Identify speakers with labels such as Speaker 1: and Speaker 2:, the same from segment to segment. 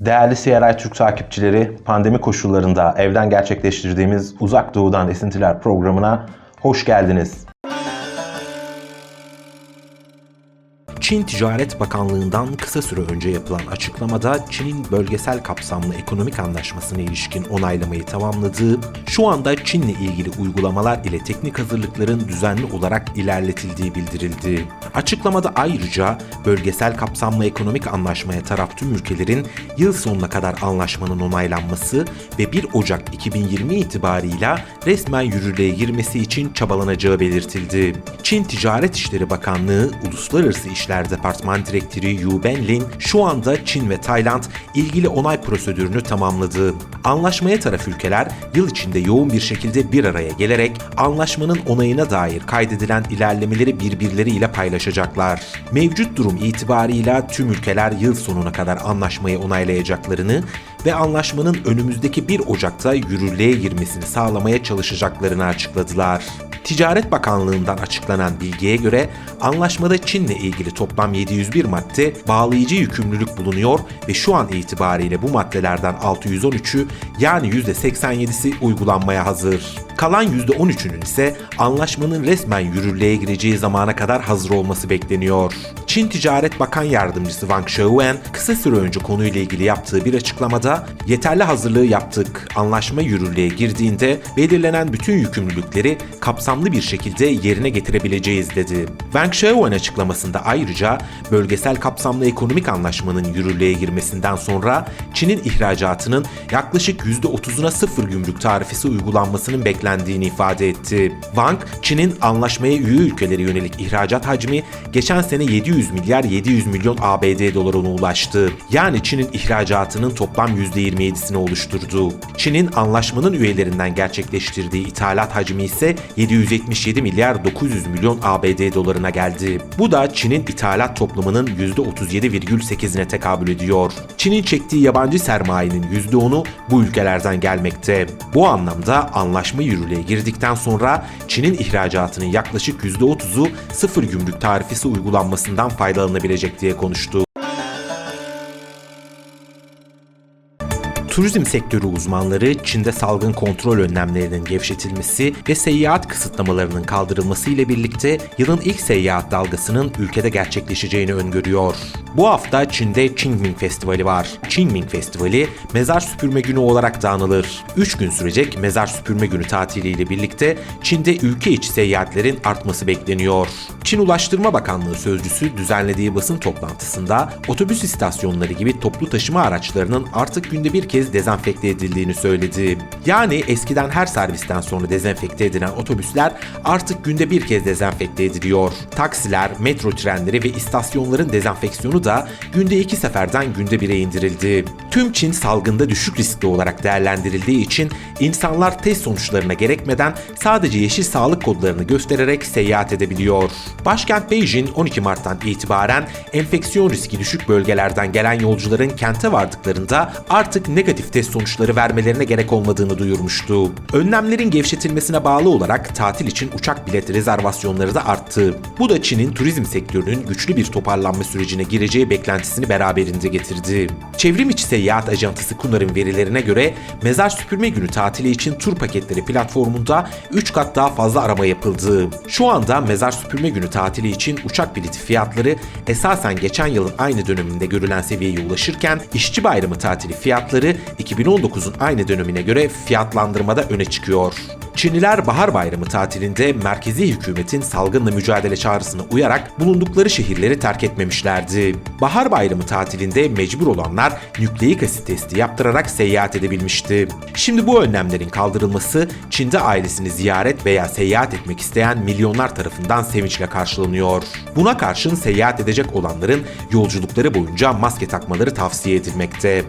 Speaker 1: Değerli CRI Türk takipçileri, pandemi koşullarında evden gerçekleştirdiğimiz Uzak Doğu'dan Esintiler programına hoş geldiniz.
Speaker 2: Çin Ticaret Bakanlığı'ndan kısa süre önce yapılan açıklamada Çin'in bölgesel kapsamlı ekonomik anlaşmasına ilişkin onaylamayı tamamladığı, şu anda Çin'le ilgili uygulamalar ile teknik hazırlıkların düzenli olarak ilerletildiği bildirildi. Açıklamada ayrıca bölgesel kapsamlı ekonomik anlaşmaya taraf tüm ülkelerin yıl sonuna kadar anlaşmanın onaylanması ve 1 Ocak 2020 itibarıyla resmen yürürlüğe girmesi için çabalanacağı belirtildi. Çin Ticaret İşleri Bakanlığı Uluslararası İşler Departman Direktörü Yu Benlin şu anda Çin ve Tayland ilgili onay prosedürünü tamamladı. Anlaşmaya taraf ülkeler yıl içinde yoğun bir şekilde bir araya gelerek anlaşmanın onayına dair kaydedilen ilerlemeleri birbirleriyle paylaşacaklar. Mevcut durum itibarıyla tüm ülkeler yıl sonuna kadar anlaşmayı onaylayacaklarını ve anlaşmanın önümüzdeki 1 Ocak'ta yürürlüğe girmesini sağlamaya çalışacaklarını açıkladılar. Ticaret Bakanlığı'ndan açıklanan bilgiye göre anlaşmada Çin'le ilgili toplam 701 madde bağlayıcı yükümlülük bulunuyor ve şu an itibariyle bu maddelerden 613'ü yani %87'si uygulanmaya hazır. Kalan %13'ünün ise anlaşmanın resmen yürürlüğe gireceği zamana kadar hazır olması bekleniyor. Çin Ticaret Bakan Yardımcısı Wang Shouwen kısa süre önce konuyla ilgili yaptığı bir açıklamada yeterli hazırlığı yaptık. Anlaşma yürürlüğe girdiğinde belirlenen bütün yükümlülükleri kapsamlı bir şekilde yerine getirebileceğiz dedi. Wang Shouwen açıklamasında ayrıca bölgesel kapsamlı ekonomik anlaşmanın yürürlüğe girmesinden sonra Çin'in ihracatının yaklaşık %30'una sıfır gümrük tarifesi uygulanmasının beklendiğini ifade etti. Wang, Çin'in anlaşmaya üye ülkelere yönelik ihracat hacmi geçen sene 700 milyar 700 milyon ABD dolarına ulaştı. Yani Çin'in ihracatının toplam %27'sini oluşturdu. Çin'in anlaşmanın üyelerinden gerçekleştirdiği ithalat hacmi ise 777 milyar 900 milyon ABD dolarına geldi. Bu da Çin'in ithalat toplumunun %37,8'ine tekabül ediyor. Çin'in çektiği yabancı sermayenin %10'u bu ülkelerden gelmekte. Bu anlamda anlaşma yürürlüğe girdikten sonra Çin'in ihracatının yaklaşık %30'u sıfır gümrük tarifesi uygulanmasından faydalanabilecek diye konuştu. Turizm sektörü uzmanları Çin'de salgın kontrol önlemlerinin gevşetilmesi ve seyahat kısıtlamalarının kaldırılması ile birlikte yılın ilk seyahat dalgasının ülkede gerçekleşeceğini öngörüyor. Bu hafta Çin'de Qingming Festivali var. Qingming Festivali mezar süpürme günü olarak da anılır. 3 gün sürecek mezar süpürme günü tatiliyle birlikte Çin'de ülke içi seyahatlerin artması bekleniyor. Çin Ulaştırma Bakanlığı sözcüsü düzenlediği basın toplantısında otobüs istasyonları gibi toplu taşıma araçlarının artık günde bir kez dezenfekte edildiğini söyledi. Yani eskiden her servisten sonra dezenfekte edilen otobüsler artık günde bir kez dezenfekte ediliyor. Taksiler, metro trenleri ve istasyonların dezenfeksiyonu da günde iki seferden günde bire indirildi. Tüm Çin salgında düşük riskli olarak değerlendirildiği için insanlar test sonuçlarına gerekmeden sadece yeşil sağlık kodlarını göstererek seyahat edebiliyor. Başkent Beijing 12 Mart'tan itibaren enfeksiyon riski düşük bölgelerden gelen yolcuların kente vardıklarında artık negatif test sonuçları vermelerine gerek olmadığını duyurmuştu. Önlemlerin gevşetilmesine bağlı olarak tatil için uçak bilet rezervasyonları da arttı. Bu da Çin'in turizm sektörünün güçlü bir toparlanma sürecine gireceği beklentisini beraberinde getirdi. Çevrim içi seyahat ajantısı Kunar'ın verilerine göre mezar süpürme günü tatili için tur paketleri platformunda 3 kat daha fazla arama yapıldı. Şu anda mezar süpürme günü tatili için uçak bileti fiyatları esasen geçen yılın aynı döneminde görülen seviyeye ulaşırken işçi bayramı tatili fiyatları 2019'un aynı dönemine göre fiyatlandırmada öne çıkıyor. Çinliler bahar bayramı tatilinde merkezi hükümetin salgınla mücadele çağrısına uyarak bulundukları şehirleri terk etmemişlerdi. Bahar bayramı tatilinde mecbur olanlar nükleik asit testi yaptırarak seyahat edebilmişti. Şimdi bu önlemlerin kaldırılması Çin'de ailesini ziyaret veya seyahat etmek isteyen milyonlar tarafından sevinçle karşılanıyor. Buna karşın seyahat edecek olanların yolculukları boyunca maske takmaları tavsiye edilmekte.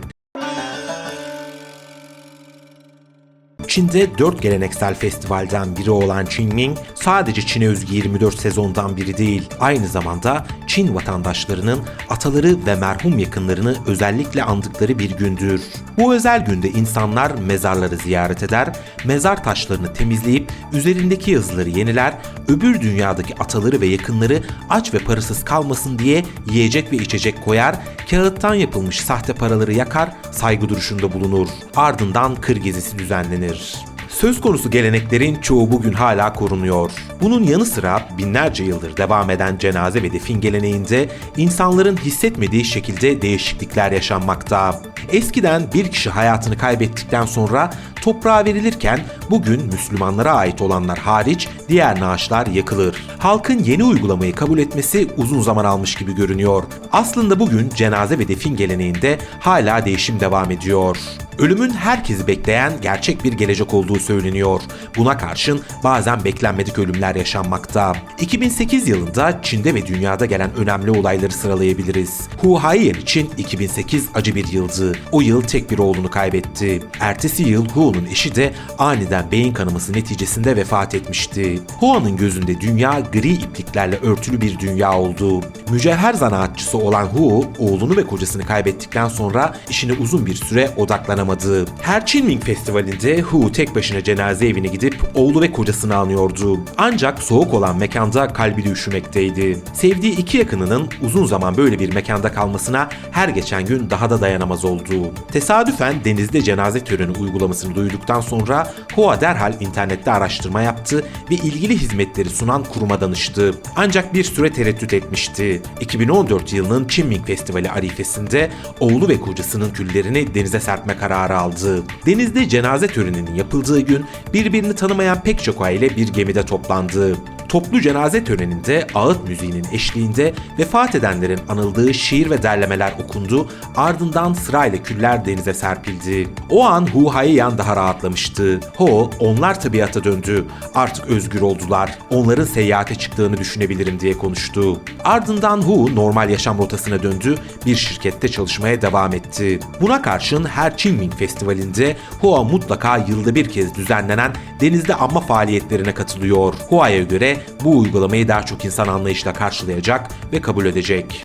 Speaker 2: Çin'de 4 geleneksel festivalden biri olan Qingming sadece Çin'e özgü 24 sezondan biri değil. Aynı zamanda Çin vatandaşlarının ataları ve merhum yakınlarını özellikle andıkları bir gündür. Bu özel günde insanlar mezarları ziyaret eder, mezar taşlarını temizleyip üzerindeki yazıları yeniler, öbür dünyadaki ataları ve yakınları aç ve parasız kalmasın diye yiyecek ve içecek koyar, kağıttan yapılmış sahte paraları yakar, saygı duruşunda bulunur. Ardından kır gezisi düzenlenir. Söz konusu geleneklerin çoğu bugün hala korunuyor. Bunun yanı sıra binlerce yıldır devam eden cenaze ve defin geleneğinde insanların hissetmediği şekilde değişiklikler yaşanmakta. Eskiden bir kişi hayatını kaybettikten sonra toprağa verilirken bugün Müslümanlara ait olanlar hariç diğer naaşlar yakılır. Halkın yeni uygulamayı kabul etmesi uzun zaman almış gibi görünüyor. Aslında bugün cenaze ve defin geleneğinde hala değişim devam ediyor. Ölümün herkesi bekleyen gerçek bir gelecek olduğu söyleniyor. Buna karşın bazen beklenmedik ölümler yaşanmakta. 2008 yılında Çin'de ve dünyada gelen önemli olayları sıralayabiliriz. Hu Haiyan için 2008 acı bir yıldı. O yıl tek bir oğlunu kaybetti. Ertesi yıl Hu'nun eşi de aniden beyin kanaması neticesinde vefat etmişti. Hua'nın gözünde dünya gri ipliklerle örtülü bir dünya oldu. Mücevher zanaatçısı olan Hu, oğlunu ve kocasını kaybettikten sonra işine uzun bir süre odaklanamadı. Her Qingming Festivali'nde Hu tek başına cenaze evine gidip oğlu ve kocasını anıyordu. Ancak soğuk olan mekanda kalbi de üşümekteydi. Sevdiği iki yakınının uzun zaman böyle bir mekanda kalmasına her geçen gün daha da dayanamaz oldu. Tesadüfen denizde cenaze töreni uygulamasını duyduktan sonra Hua derhal internette araştırma yaptı ve ilgili hizmetleri sunan kuruma danıştı. Ancak bir süre tereddüt etmişti. 2014 yılının Qingming Festivali arifesinde oğlu ve kocasının küllerini denize serpme kararı aldı. Denizde cenaze töreninin yapıldığı gün birbirini tanımayan pek çok aile bir gemide toplandı. Toplu cenaze töreninde ağıt müziğinin eşliğinde vefat edenlerin anıldığı şiir ve derlemeler okundu, ardından sırayla küller denize serpildi. O an Hu Haiyan daha rahatlamıştı. Ho, onlar tabiata döndü. Artık özgür oldular. Onların seyahate çıktığını düşünebilirim diye konuştu. Ardından Hu normal yaşam rotasına döndü, bir şirkette çalışmaya devam etti. Buna karşın her Qingming Festivali'nde Hua mutlaka yılda bir kez düzenlenen denizde anma faaliyetlerine katılıyor. Hua'ya göre bu uygulamayı daha çok insan anlayışla karşılayacak ve kabul edecek.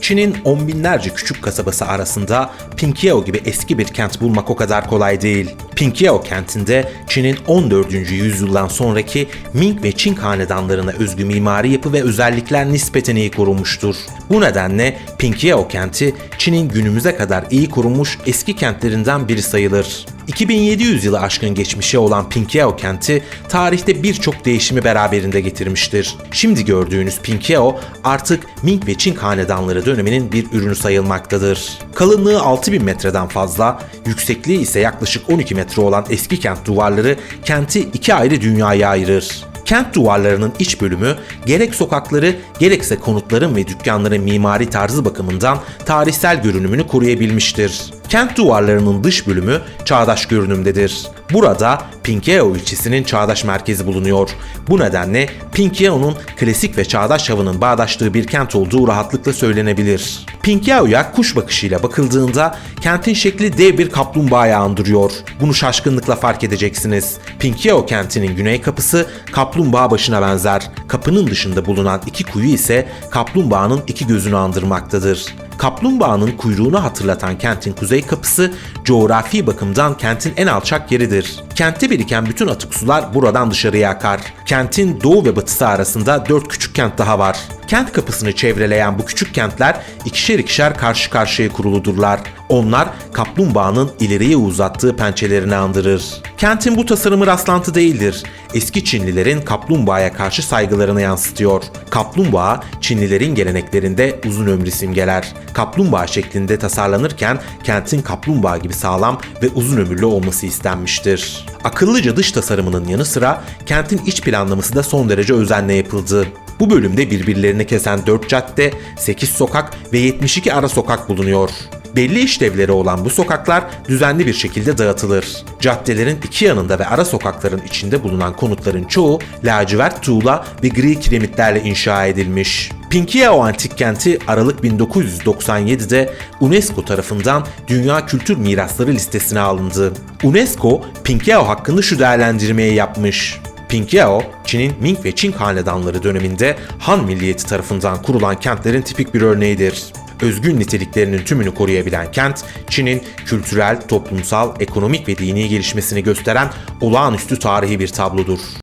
Speaker 2: Çin'in on binlerce küçük kasabası arasında Pinkyao gibi eski bir kent bulmak o kadar kolay değil. Pinkyao kentinde Çin'in 14. yüzyıldan sonraki Ming ve Çin hanedanlarına özgü mimari yapı ve özellikler nispeten iyi korunmuştur. Bu nedenle Pinkyao kenti Çin'in günümüze kadar iyi korunmuş eski kentlerinden biri sayılır. 2700 yılı aşkın geçmişe olan Pinkyao kenti tarihte birçok değişimi beraberinde getirmiştir. Şimdi gördüğünüz Pinkyao artık Ming ve Çin hanedanları döneminin bir ürünü sayılmaktadır. Kalınlığı 6000 metreden fazla, yüksekliği ise yaklaşık 12 metre olan eski kent duvarları kenti iki ayrı dünyaya ayırır. Kent duvarlarının iç bölümü gerek sokakları gerekse konutların ve dükkanların mimari tarzı bakımından tarihsel görünümünü koruyabilmiştir. Kent duvarlarının dış bölümü çağdaş görünümdedir. Burada Pinkyao ilçesinin çağdaş merkezi bulunuyor. Bu nedenle Pinkyao'nun klasik ve çağdaş havının bağdaştığı bir kent olduğu rahatlıkla söylenebilir. Pinkyao'ya kuş bakışıyla bakıldığında kentin şekli dev bir kaplumbağayı andırıyor. Bunu şaşkınlıkla fark edeceksiniz. Pinkyao kentinin güney kapısı kaplumbağa başına benzer. Kapının dışında bulunan iki kuyu ise kaplumbağanın iki gözünü andırmaktadır. Kaplumbağanın kuyruğunu hatırlatan kentin kuzey kapısı coğrafi bakımdan kentin en alçak yeridir. Kentte biriken bütün atık sular buradan dışarıya akar. Kentin doğu ve batısı arasında dört küçük kent daha var. Kent kapısını çevreleyen bu küçük kentler ikişer ikişer karşı karşıya kuruludurlar. Onlar kaplumbağanın ileriye uzattığı pençelerini andırır. Kentin bu tasarımı rastlantı değildir. Eski Çinlilerin kaplumbağaya karşı saygılarını yansıtıyor. Kaplumbağa Çinlilerin geleneklerinde uzun ömrü simgeler. Kaplumbağa şeklinde tasarlanırken kentin kaplumbağa gibi sağlam ve uzun ömürlü olması istenmiştir. Akıllıca dış tasarımının yanı sıra kentin iç planlaması da son derece özenle yapıldı. Bu bölümde birbirlerini kesen 4 cadde, 8 sokak ve 72 ara sokak bulunuyor. Belli işlevleri olan bu sokaklar düzenli bir şekilde dağıtılır. Caddelerin iki yanında ve ara sokakların içinde bulunan konutların çoğu lacivert tuğla ve gri kiremitlerle inşa edilmiş. Pinkiao Antik Kenti Aralık 1997'de UNESCO tarafından Dünya Kültür Mirasları listesine alındı. UNESCO, Pinkiao hakkında şu değerlendirmeyi yapmış. Pinkiao, Çin'in Ming ve Çin hanedanları döneminde Han milliyeti tarafından kurulan kentlerin tipik bir örneğidir. Özgün niteliklerinin tümünü koruyabilen kent, Çin'in kültürel, toplumsal, ekonomik ve dini gelişmesini gösteren olağanüstü tarihi bir tablodur.